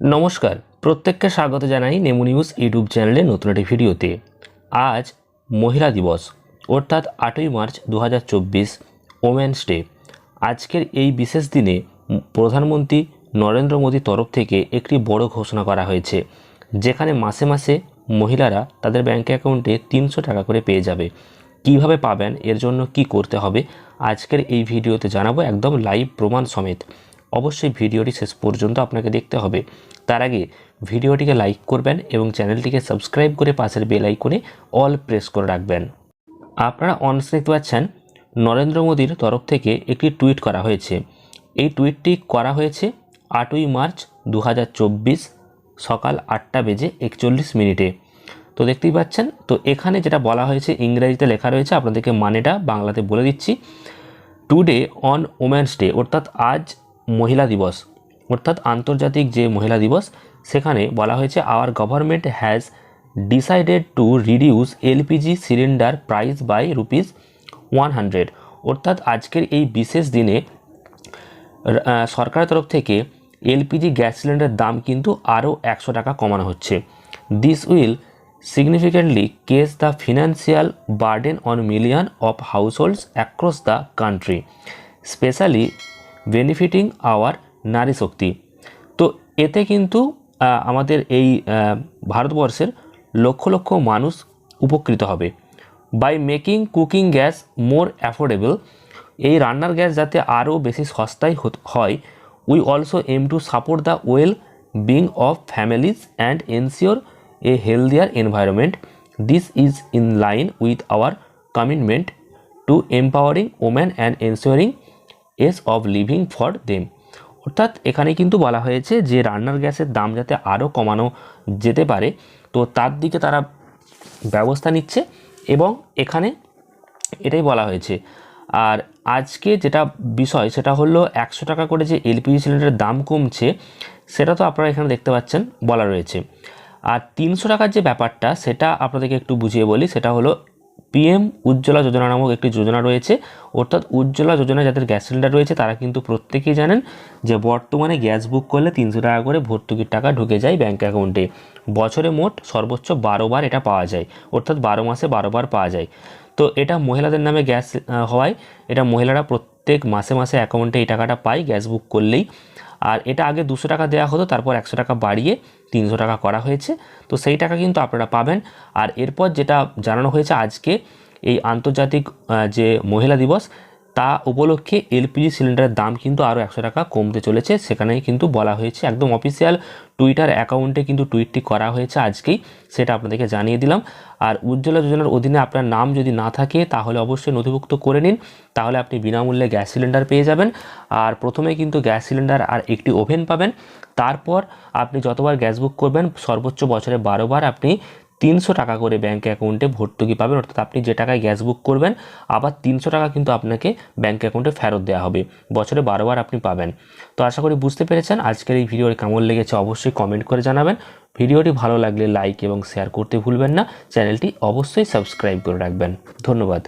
নমস্কার, প্রত্যেককে স্বাগত জানাই নেমু নিউজ ইউটিউব চ্যানেলে নতুন একটি ভিডিওতে। আজ মহিলা দিবস, অর্থাৎ আটই মার্চ দু হাজার চব্বিশ, ওমেন্স ডে। আজকের এই বিশেষ দিনে প্রধানমন্ত্রী নরেন্দ্র মোদীর তরফ থেকে একটি বড় ঘোষণা করা হয়েছে, যেখানে মাসে মাসে মহিলারা তাদের ব্যাঙ্ক অ্যাকাউন্টে তিনশো টাকা করে পেয়ে যাবে। কীভাবে পাবেন, এর জন্য কি করতে হবে, আজকের এই ভিডিওতে জানাব একদম লাইভ প্রমাণ সমেত। অবশ্যই ভিডিওটি শেষ পর্যন্ত আপনাকে দেখতে হবে। তার আগে ভিডিওটিকে লাইক করবেন এবং চ্যানেলটিকে সাবস্ক্রাইব করে পাশের বেল আইকনে অল প্রেস করে রাখবেন। আপনারা অনস দেখতে পাচ্ছেন, নরেন্দ্র মোদীর তরফ থেকে একটি টুইট করা হয়েছে। এই টুইটটি করা হয়েছে আটই মার্চ দু হাজার চব্বিশ সকাল আটটা বেজে একচল্লিশ মিনিটে। তো দেখতেই পাচ্ছেন, তো এখানে যেটা বলা হয়েছে, ইংরেজিতে লেখা রয়েছে, আপনাদেরকে মানেটা বাংলাতে বলে দিচ্ছি। টুডে অন ওমেন্স ডে অর্থাৎ আজ মহিলা দিবস, অর্থাৎ আন্তর্জাতিক যে মহিলা দিবস, সেখানে বলা হয়েছে our government has decided to reduce LPG cylinder price by rupees one hundred অর্থাৎ আজকের এই বিশেষ দিনে সরকারের তরফ থেকে এলপিজি গ্যাস সিলিন্ডারের দাম কিন্তু আরও একশো টাকা কমানো হচ্ছে। This will significantly case the financial burden on million of households across the country specially benefiting our nari shakti. তো এতে কিন্তু আমাদের এই ভারতবর্ষের লক্ষ লক্ষ মানুষ উপকৃত হবে। By making cooking gas more affordable এই রান্নার গ্যাস যাতে আরও বেশি সস্তায় হয় we also aim to support the well being of families and ensure a healthier environment this is in line with our commitment to empowering woman and ensuring ease of living for them. অর্থাৎ এখানে কিন্তু বলা হয়েছে যে রান্নার গ্যাসের দাম যাতে আরও কমানো যেতে পারে, তো তার দিকে তারা ব্যবস্থা নিচ্ছে এবং এখানে এটাই বলা হয়েছে। আর আজকে যেটা বিষয় সেটা হলো একশো টাকা করে যে এলপিজি সিলিন্ডারের দাম কমছে, সেটা তো আপনারা এখানে দেখতে পাচ্ছেন, বলা রয়েছে। আর তিনশো টাকার যে ব্যাপারটা, সেটা আপনাদেরকে একটু বুঝিয়ে বলি, সেটা হলো পিএম উজ্জ্বলা যোজনা নামক একটি যোজনা রয়েছে। অর্থাৎ উজ্জ্বলা যোজনা যাদের গ্যাস সিলিন্ডার রয়েছে, তারা কিন্তু প্রত্যেকেই জানেন যে বর্তমানে গ্যাস বুক করলে তিনশো টাকা করে ভর্তুকির টাকা ঢুকে যায় ব্যাঙ্ক অ্যাকাউন্টে। বছরে মোট সর্বোচ্চ বারো বার এটা পাওয়া যায়। অর্থাৎ বারো মাসে বারো বার পাওয়া যায়। তো এটা মহিলাদের নামে গ্যাস হওয়ায় এটা মহিলারা প্রত্যেক মাসে মাসে অ্যাকাউন্টে এই টাকাটা পায় গ্যাস বুক করলেই। আর এটা আগে দুশো টাকা দেওয়া হতো, তারপর একশো টাকা বাড়িয়ে তিনশো টাকা করা হয়েছে। তো সেই টাকা কিন্তু আপনারা পাবেন। আর এরপর যেটা জানানো হয়েছে আজকে, এই আন্তর্জাতিক যে মহিলা দিবস তা উপলক্ষে এলপিজি সিলিন্ডারের দাম কিন্তু আরও একশো টাকা কমতে চলেছে। সেখানে কিন্তু বলা হয়েছে, একদম অফিসিয়াল টুইটার অ্যাকাউন্টে কিন্তু টুইটটি করা হয়েছে আজকেই, সেটা আপনাদেরকে জানিয়ে দিলাম। আর উজ্জ্বলা যোজনার অধীনে আপনার নাম যদি না থাকে, তাহলে অবশ্যই নথিভুক্ত করে নিন। তাহলে আপনি বিনামূল্যে গ্যাস সিলিন্ডার পেয়ে যাবেন। আর প্রথমে কিন্তু গ্যাস সিলিন্ডার আর একটি ওভেন পাবেন। তারপর আপনি যতবার গ্যাস বুক করবেন, সর্বোচ্চ বছরে বারোবার আপনি তিনশো টাকা করে ব্যাঙ্ক অ্যাকাউন্টে ভর্তুকি পাবেন। অর্থাৎ আপনি যে টাকায় গ্যাস বুক করবেন, আবার তিনশো টাকা কিন্তু আপনাকে ব্যাঙ্ক অ্যাকাউন্টে ফেরত দেওয়া হবে। বছরে বারোবার আপনি পাবেন। তো আশা করি বুঝতে পেরেছেন। আজকের এই ভিডিওর কেমন লেগেছে অবশ্যই কমেন্ট করে জানাবেন। ভিডিওটি ভালো লাগলে লাইক এবং শেয়ার করতে ভুলবেন না। চ্যানেলটি অবশ্যই সাবস্ক্রাইব করে রাখবেন। ধন্যবাদ।